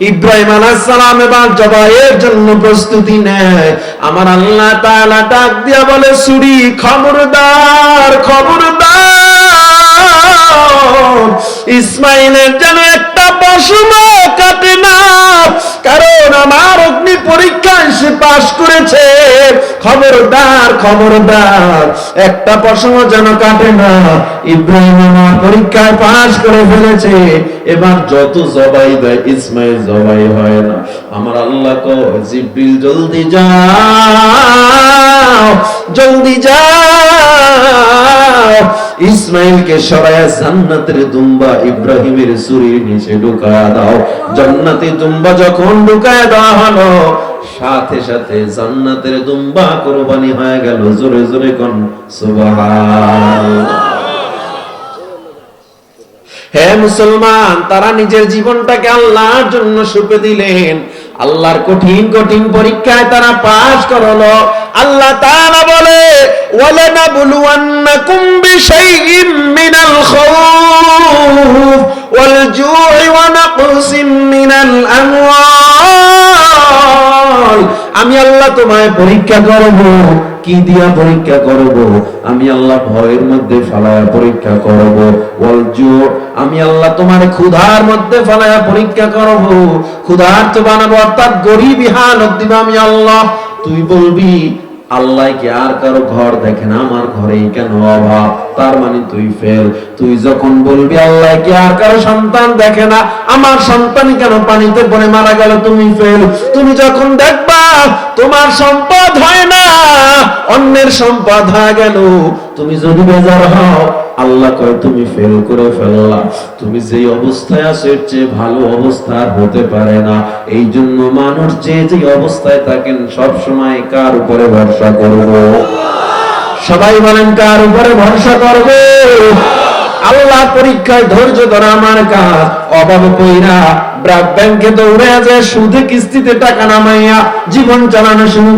ইব্রাহিম আলাইহিস সালাম এবার জবাইয়ের জন্য প্রস্তুতি নেয়। আমার আল্লাহ তাআলা ডাক দিয়া বলে, সুরি, খবরদার খবরদার। ইসমাইলের যেন একটা পশু কাটে না। কারণ আমার অগ্নি পরীক্ষায় সে পাশ করেছে। খবরদার খবরদার। একটা পশম যেন কাটে না, ইব্রাহিম আমার পরীক্ষায় পাশ করে ফেলেছে। এবার যত জবাই দেয়, ইসমাইল জবাই হয় না। আমার আল্লাহ কো জিব্রিল, জলদি যাও জলদি যাও। ইসমাইলকে সরায়া জান্নাতের দুম্বা ইব্রাহিমের সুরির নিচে ঢুকায়া দাও। জান্নাতে দুম্বা যখন ঢুকায়া দেওয়া হলো, সাথে সাথে জান্নাতের দুম্বা কোরবানি হয়ে গেল। জোরে জোরে কোন সুবহানাল্লাহ হে মুসলমান, তারা নিজের জীবনটাকে আল্লাহর জন্য সুপে দিলেন। আল্লাহর কঠিন কঠিন পরীক্ষায় তারা পাশ করল। আল্লাহ তাআলা বলে, ওয়ালানাবলুওয়ান্নাকুম বিশাইইম মিনাল খাউফ ওয়াল জু'i ওয়া নাকসিম মিনাল আমওয়াল। আমি আল্লাহ তোমায় পরীক্ষা করব। কি দিয়া পরীক্ষা করব? আমি আল্লাহ ভয়ের মধ্যে ফালায়া পরীক্ষা করব। ওয়ালজু আমি আল্লাহ তোমার ক্ষুধার মধ্যে ফালায়া পরীক্ষা করব। ক্ষুধার্ত বানাবো অর্থাৎ গরিব হালত দিব আমি আল্লাহ। তুই বলবি, আল্লাহ কি আর কারও ঘর দেখে না? আমার ঘরেই কেন অভাব? তার মানে তুই ফেল। তুই যখন বলবি, আল্লাহ কি আর কারও সন্তান দেখে না? আমার সন্তান কেন পানিতে পড়ে মারা গেল? তুমি ফেল। তুমি যখন দেখবা তোমার সম্পদ হয় না, অন্যের সম্পদ হয়ে গেল। তুমি যদি বেজার হও, আল্লাহ কয়, তুমি ফেল করে ফেললা। তুমি যেই অবস্থায় আছো, এর চেয়ে ভালো অবস্থা হতে পারে না। এই জন্য মানুষ যে যে অবস্থায় থাকেন, সব সময় কার উপরে ভরসা করব? সবাই বলেন, কার উপরে ভরসা করব? আল্লাহ পরীক্ষায় ধৈর্য ধরা আমার কাজ, অভাব কইরা ব্যাংকে সুদে কিস্তিতে টাকা নামাইয়া জীবন চালানো শুরু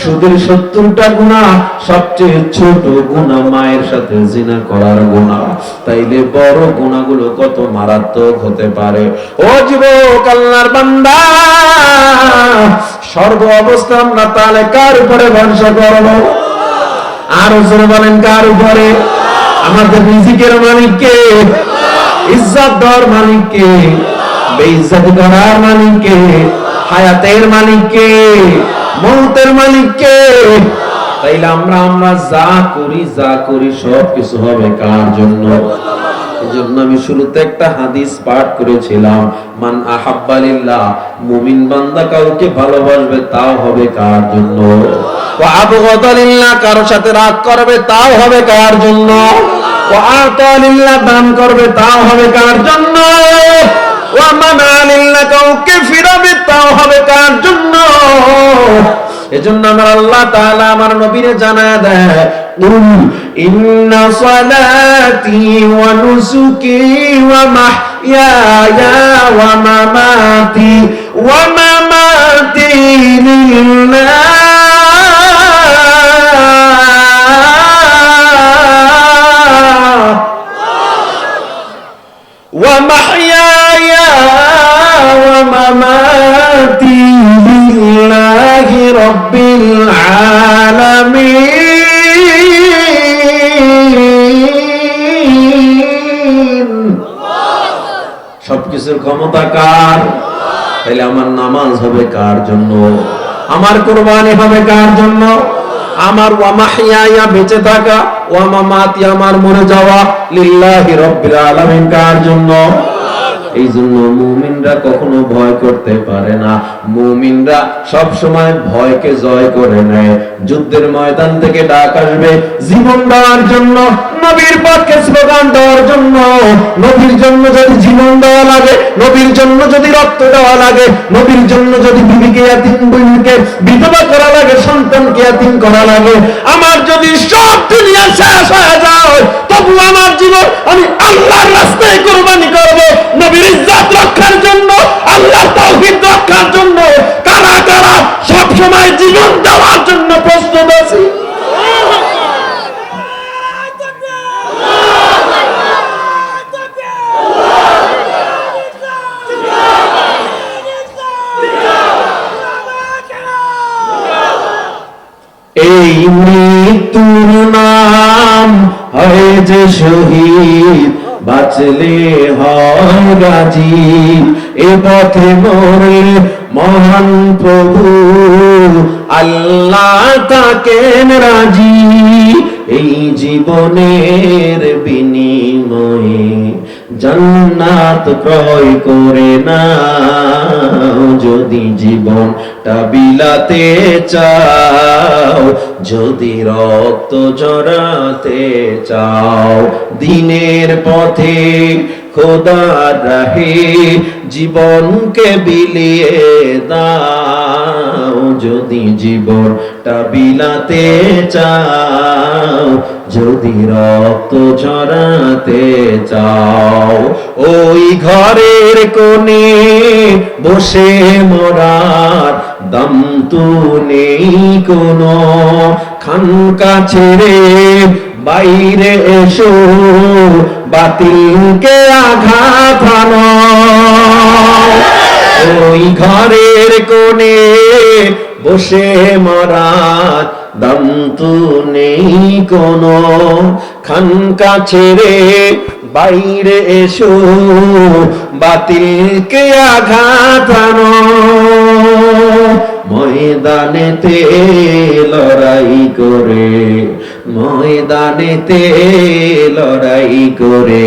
সুদের সত্তরটা গুণা, সবচেয়ে ছোট গুণা, মায়ের সাথে জিনা করার গুণা। তাইলে বড় গুণাগুলো কত মারাত্মক হতে পারে। ও যুবক, আল্লাহর বান্দা, সর্ব অবস্থা আমরা তাহলে কার উপরে ভরসা করব? আরও জোরে বলেন, কার উপরে? আমাদের রিজিকের মালিক কে ইজ্জত দর মালিক কে বেইজ্জত করার মালিক কে হায়াতের মালিক কে মৌতের মালিক কে তাইলে আমরা আমরা যা করি যা করি, সব কিছু হবে কার জন্য? এজন্য আমি শুরুতে একটা হাদিস পাঠ করেছিলাম, মান আহাব্বালিল্লাহ মুমিন বান্দা কাউকে ভালোবাসবে, তাও হবে কার জন্য? ও আবগদালিল্লাহ কারও সাথে রাগ করবে, তাও হবে কার জন্য? ও আতালিল্লাহ দান করবে, তাও হবে কার জন্য? ও মানালিল্লাহ কাউকে ফিরাবে তাও হবে কার জন্য এজন্য আমার আল্লাহ তাআলা আমার নবীরে জানায় দেয় قل إن صلاتي ونسكي ومحياي ومماتي ومماتي لله ومحياي মামাতি রব্বিল আলামিন সবকিছুর ক্ষমতা কার? তাহলে আমার নামাজ হবে কার জন্য? আমার কোরবানি হবে কার জন্য? আমার ওয়ামাহিয়া বেঁচে থাকা ওয়ামা ওয়ামামাতি আমার মরে যাওয়া, লিল্লাহি রব্বিল আলামিন কার জন্য? এই জন্য মুমিনরা কখনো ভয় করতে পারে না। মুমিনরা সব সময় ভয়কে জয় করে নেয়। যুদ্ধের ময়দান থেকে ডাক আসবে, জীবন দেওয়ার জন্য, নবীর পক্ষে স্লোগান দেওয়ার জন্য। নবীর জন্য যদি জীবন দেওয়া লাগে, নবীর জন্য যদি রক্ত দেওয়া লাগে, নবীর জন্য যদি বিবিকে ইয়াতিম বোনকে বিধবা করা লাগে, সন্তানকে ইয়াতিম করা লাগে, আমার যদি সব দুনিয়া শেষ হয়ে যায়, তবু আমার জীবন আমি রক্ষার জন্য। কারা কারা সবসময় জীবন দেওয়ার জন্য প্রস্তুত আছি? এই মৃত্যুর নাম হয় যে শহীদ। বাঁচলে রাজি এ পথে মোরে মহান প্রভু। আল্লাহ তাকে রাজি এই জীবনের বিনিময়ে। জান্নাত ক্রয় করে না যদি জীবনটা বিলাতে চাও যদি রক্ত জড়াতে চাও দিনের পথে খোদার রাহে, জীবনকে বিলিয়ে দাও। যদি জীবনটা বিলাতে চাও, যদি রক্ত ঝরাতে চাও, ওই ঘরের কোণে বসে মরার দম তু নেই কোনো। খানকা ছেড়ে বাইরে এসো, বাতিলকে ওই ঘরের কোণে বসে মরার দম তু নেই কোনো। খানকা ছেড়ে বাইরে এসো, বাতিলকে আঘাত আনো। ময়দানেতে লড়াই করে, ময়দানেতে লড়াই করে।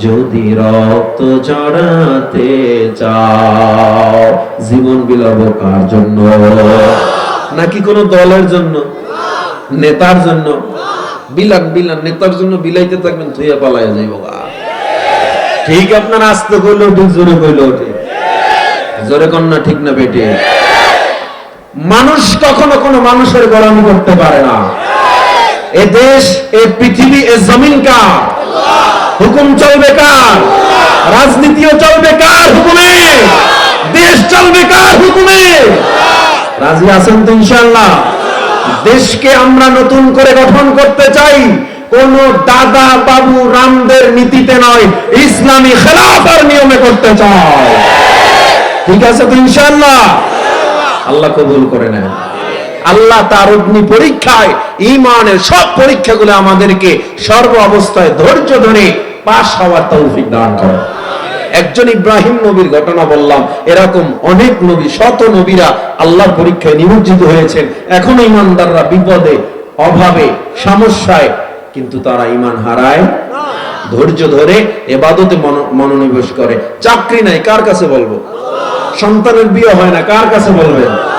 যদি রক্ত জড়াতে চাও, জীবন বিলাবো কার জন্য? নাকি কোন দলের জন্য? নেতার জন্য? বিলান বিলান, নেতার জন্য বিলাইতে থাকবেন থুইয়া পালাইয়া যাইব ঠিক আপনার আস্তে কইলো, ঠিক জোরে কইলো, ঠিক। জোরে কন্যা ঠিক না বেটে। মানুষ কখনো কোনো মানুষের গরমি করতে পারে না। এ দেশ, এ পৃথিবী, এ জমিন কার? হুকুম চলবে কার? রাজনীতিও চলবে কার হুকুমে? দেশ চলবে কার হুকুমে? রাজি আছেন তো ইনশাল্লাহ দেশকে আমরা নতুন করে গঠন করতে চাই। কোন দাদা, বাবু, রামদের নীতিতে নয়, ইসলামী খেলাফার নিয়মে করতে চাই। ঠিক আছে তো ইনশাল্লাহ আল্লাহ কবুল করে নেন। আল্লাহ তার অগ্নি পরীক্ষায় ইমানের সব পরীক্ষাগুলো আমাদেরকে সর্ব অবস্থায় ধৈর্য ধরে পাশ হওয়ার তৌফিক দান করে। একজন ইব্রাহিম নবীর ঘটনা বললাম, এরকম অনেক নবী, শত নবীরা আল্লাহর পরীক্ষায় নিমজ্জিত হয়েছেন। এখনও ইমানদাররা বিপদে, অভাবে, সমস্যায়, কিন্তু তারা ইমান হারায় ধৈর্য ধরে এবাদতে মনো- মনোনিবেশ করে। চাকরি নাই, কার কাছে বলব? সন্তানের বিয়ে হয় না, কার কাছে বলবেন?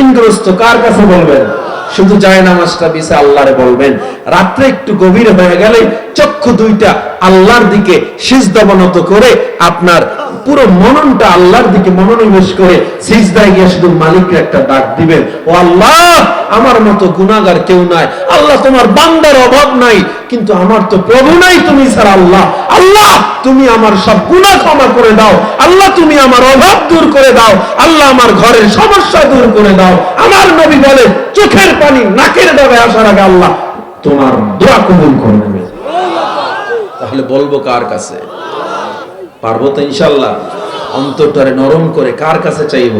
ঋণগ্রস্ত কার কাছে বলবেন? শুধু যায় নামাজটা বিছে আল্লাহরে বলবেন। রাত্রে একটু গভীর হয়ে গেলে চক্ষু দুইটা আল্লাহর দিকে সিজদাবনত করে আপনার পুরো মননটা আল্লাহর দিকে মনোনিবেশ করে সিজদায় গিয়ে শুধু মালিকের একটা ডাক দিবেন। ও আল্লাহ, আমার মতো গুনাহগার কেউ নাই। আল্লাহ তোমার বান্দার অভাব নাই, কিন্তু আমার তো প্রভু নাই তুমি ছাড়া আল্লাহ। আল্লাহ, তুমি আমার সব গুনাহ ক্ষমা করে দাও। আল্লাহ, তুমি আমার অভাব দূর করে দাও। আল্লাহ, আমার ঘরের সমস্যা দূর করে দাও। আমার নবী বলে, চোখের পানি নাকের ডবে আসার আগে আল্লাহ তোমার দোয়া কবুল করে নেবে। তাহলে বলব কার কাছে? পারব তো ইনশাল্লাহ? অন্তরটারে নরম করে কার কাছে চাইব?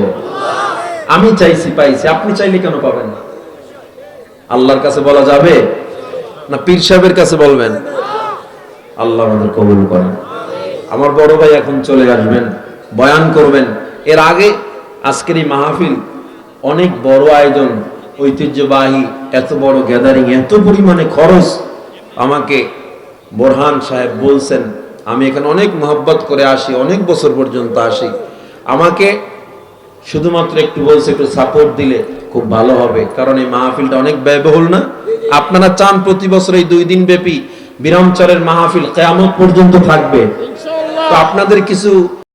আমি চাইছি, পাইছি। আপনি চাইলে কেন পাবেন না? আল্লাহর কাছে বলা যাবে? না পীর সাহেবের কাছে বলবেন? আল্লাহ আমাদের কবুল করেন। আমার বড় ভাই এখন চলে আসবেন, বয়ান করবেন। এর আগে আজকের এই মাহফিল অনেক বড় আয়োজন, ঐতিহ্যবাহী, এত বড় গ্যাদারিং এত পরিমাণে খরচ আমাকে বোরহান সাহেব বলছেন, আমি এখানে অনেক মোহব্বত করে আসি, অনেক বছর পর্যন্ত আসি। আমাকে শুধুমাত্র একটু বলছে, একটু সাপোর্ট দিলে খুব ভালো হবে, কারণ এই মাহফিলটা অনেক ব্যয়বহুল না। আপনারা চান প্রতি বছর এই দুই দিন ব্যাপী বিরামচরের মাহফিল কেয়ামত পর্যন্ত থাকবে। তো আপনাদের কিছু